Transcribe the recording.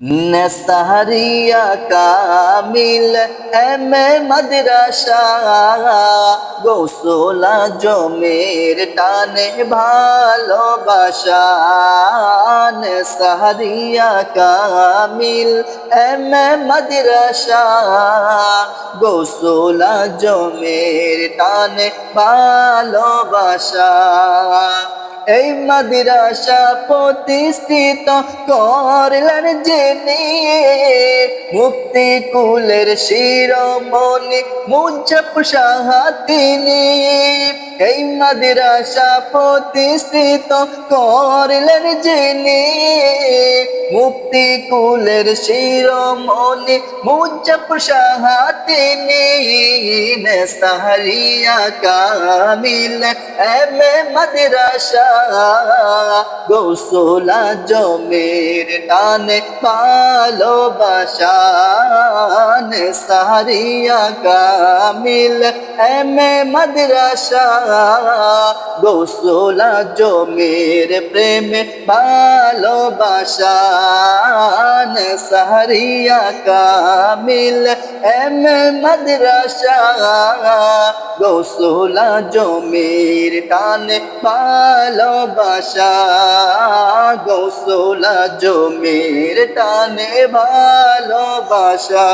নসহরিয়া Kamil M মাদ্রাসা গোসলা জমের টানে ভালোবাসা নসহরিয়া কামিল এম মাদ্রাসা গোসলা জমের টানে ভালোবাসা এই মাদ্রাসা প্রতিষ্ঠিত করলেন যিনি। মুক্তি কুলের শিরোমণি মুজফ শাহ তিনি। এই মাদ্রাসা প্রতিষ্ঠিত করলেন যিনি। মুক্তি কুলের শিরোমণি মুজব শাহ তিনি সাহরিয়া কামিল এম মাদ্রাসা গোসলা জমের টানে ভালোবাসা। সাহরিয়া কামিল এম মাদ্রাসা গোসলা জমির প্রেমে ভালোবাসা। সাহরিয়া কামিল এম মাদ্রাসা গোসলা জমির টান ভালোবাসা গোসলা জমির টানে ভালোবাসা।